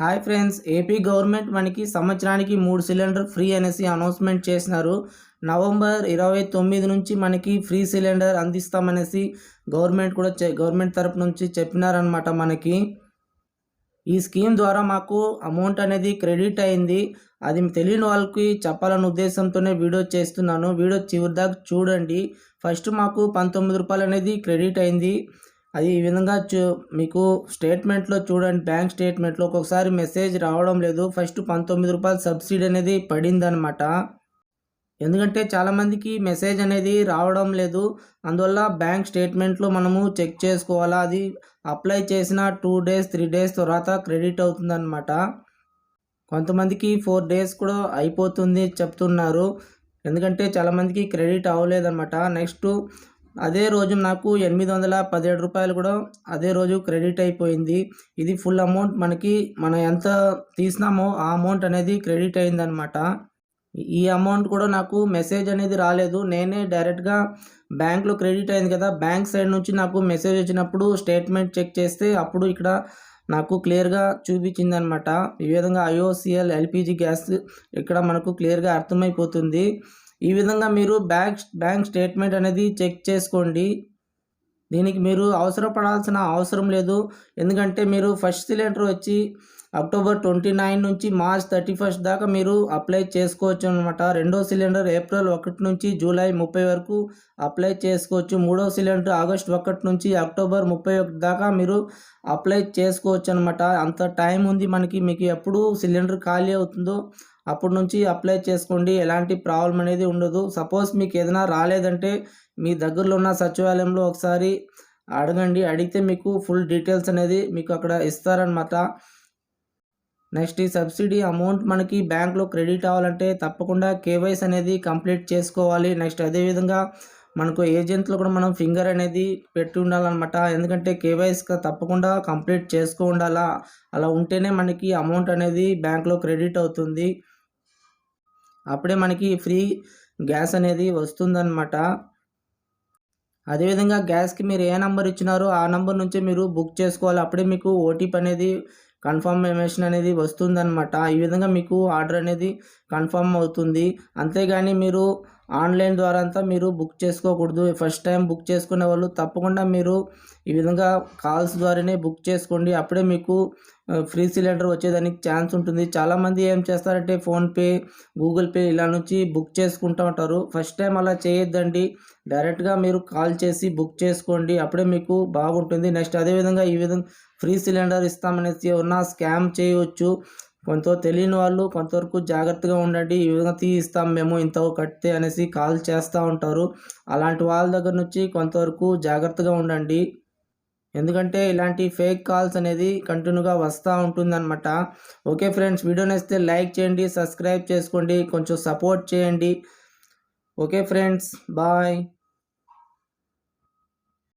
Hi friends AP government మనకి సంవత్సరానికి మూడు సిలిండర్ ఫ్రీ అనేసి అనౌన్స్మెంట్ చేసినారు. నవంబర్ ఇరవై తొమ్మిది నుంచి మనకి ఫ్రీ సిలిండర్ అందిస్తామనేసి గవర్నమెంట్ కూడా గవర్నమెంట్ తరపు నుంచి చెప్పినారనమాట మనకి. ఈ స్కీమ్ ద్వారా మాకు అమౌంట్ అనేది క్రెడిట్ అయింది. అది తెలియని వాళ్ళకి చెప్పాలనే ఉద్దేశంతోనే వీడియో చేస్తున్నాను. వీడియో చివరిదాకా చూడండి. ఫస్ట్ మాకు పంతొమ్మిది రూపాయలు అనేది క్రెడిట్ అయింది. అది ఈ విధంగా చూ మీకు స్టేట్మెంట్లో చూడండి బ్యాంక్ స్టేట్మెంట్లో ఒక్కొక్కసారి మెసేజ్ రావడం లేదు. ఫస్ట్ పంతొమ్మిది రూపాయలు సబ్సిడీ అనేది పడిందనమాట ఎందుకంటే చాలామందికి మెసేజ్ అనేది రావడం లేదు. అందువల్ల బ్యాంక్ స్టేట్మెంట్లో మనము చెక్ చేసుకోవాలా? అది అప్లై చేసిన టూ డేస్ త్రీ డేస్ తర్వాత క్రెడిట్ అవుతుందన్నమాట. కొంతమందికి ఫోర్ డేస్ కూడా అయిపోతుంది చెప్తున్నారు. ఎందుకంటే చాలామందికి క్రెడిట్ అవ్వలేదన్నమాట. నెక్స్ట్ అదే రోజు నాకు ఎనిమిది వందల పదిహేడు రూపాయలు కూడా అదే రోజు క్రెడిట్ అయిపోయింది. ఇది ఫుల్ అమౌంట్ మనకి మనం ఎంత తీసినామో ఆ అమౌంట్ అనేది క్రెడిట్ అయిందనమాట ఈ అమౌంట్ కూడా నాకు మెసేజ్ అనేది రాలేదు. నేనే డైరెక్ట్గా బ్యాంక్లో క్రెడిట్ అయింది కదా బ్యాంక్ సైడ్ నుంచి నాకు మెసేజ్ వచ్చినప్పుడు స్టేట్మెంట్ చెక్ చేస్తే అప్పుడు ఇక్కడ నాకు క్లియర్గా చూపించింది అనమాట ఈ విధంగా ఐఓసిఎల్ ఎల్పిజి గ్యాస్ ఇక్కడ మనకు క్లియర్గా అర్థమైపోతుంది. ఈ విధంగా మీరు బ్యాంక్ బ్యాంక్ స్టేట్మెంట్ అనేది చెక్ చేసుకోండి. దీనికి మీరు అవసరపడాల్సిన అవసరం లేదు. ఎందుకంటే మీరు ఫస్ట్ సిలిండర్ వచ్చి అక్టోబర్ ట్వంటీ నైన్ నుంచి మార్చ్ థర్టీ ఫస్ట్ దాకా మీరు అప్లై చేసుకోవచ్చు అనమాట రెండో సిలిండర్ ఏప్రిల్ ఒకటి నుంచి జూలై ముప్పై వరకు అప్లై చేసుకోవచ్చు. మూడో సిలిండర్ ఆగస్ట్ ఒకటి నుంచి అక్టోబర్ ముప్పై ఒకటి దాకా మీరు అప్లై చేసుకోవచ్చు అనమాట అంత టైం ఉంది మనకి. మీకు ఎప్పుడు సిలిండర్ ఖాళీ అవుతుందో అప్పటి నుంచి అప్లై చేసుకోండి. ఎలాంటి ప్రాబ్లం అనేది ఉండదు. సపోజ్ మీకు ఏదైనా రాలేదంటే మీ దగ్గరలో ఉన్న సచివాలయంలో ఒకసారి అడగండి. అడిగితే మీకు ఫుల్ డీటెయిల్స్ అనేది మీకు అక్కడ ఇస్తారనమాట నెక్స్ట్ ఈ సబ్సిడీ అమౌంట్ మనకి బ్యాంక్లో క్రెడిట్ అవ్వాలంటే తప్పకుండా కేవైస్ అనేది కంప్లీట్ చేసుకోవాలి. నెక్స్ట్ అదేవిధంగా మనకు ఏజెంట్లో కూడా మనం ఫింగర్ అనేది పెట్టి ఉండాలన్నమాట. ఎందుకంటే కేవైస్ తప్పకుండా కంప్లీట్ చేసుకో ఉండాలా? అలా ఉంటేనే మనకి అమౌంట్ అనేది బ్యాంక్లో క్రెడిట్ అవుతుంది. అప్పుడే మనకి ఫ్రీ గ్యాస్ అనేది వస్తుందన్నమాట. అదేవిధంగా గ్యాస్కి మీరు ఏ నెంబర్ ఇచ్చినారో ఆ నెంబర్ నుంచే మీరు బుక్ చేసుకోవాలి. అప్పుడే మీకు ఓటీపీ అనేది కన్ఫర్మేషన్ అనేది వస్తుందన్నమాట. ఈ విధంగా మీకు ఆర్డర్ అనేది కన్ఫర్మ్ అవుతుంది. అంతేగాని మీరు ఆన్లైన్ ద్వారా అంతా మీరు బుక్ చేసుకోకూడదు. ఫస్ట్ టైం బుక్ చేసుకునే వాళ్ళు తప్పకుండా మీరు ఈ విధంగా కాల్స్ ద్వారానే బుక్ చేసుకోండి. అప్పుడే మీకు ఫ్రీ సిలిండర్ వచ్చేదానికి ఛాన్స్ ఉంటుంది. చాలామంది ఏం చేస్తారంటే ఫోన్పే గూగుల్ పే ఇలా నుంచి బుక్ చేసుకుంటూ ఉంటారు. ఫస్ట్ టైం అలా చేయొద్దండి. డైరెక్ట్గా మీరు కాల్ చేసి బుక్ చేసుకోండి. అప్పుడే మీకు బాగుంటుంది. నెక్స్ట్ అదేవిధంగా ఈ విధంగా ఫ్రీ సిలిండర్ ఇస్తామనేసి ఉన్న స్కామ్ చేయవచ్చు కొంత తెలియని వాళ్ళు కొంతవరకు జాగ్రత్తగా ఉండండి ఈ విధంగా తీయిస్తాం మేము ఇంత కట్టితే అనేసి కాల్ చేస్తూ ఉంటారు. అలాంటి వాళ్ళ దగ్గర నుంచి కొంతవరకు జాగ్రత్తగా ఉండండి. ఎందుకంటే ఇలాంటి ఫేక్ కాల్స్ అనేది కంటిన్యూగా వస్తూ ఉంటుందన్నమాట. ఓకే ఫ్రెండ్స్ వీడియో నచ్చితే లైక్ చేయండి సబ్స్క్రైబ్ చేసుకోండి కొంచెం సపోర్ట్ చేయండి. Okay friends bye.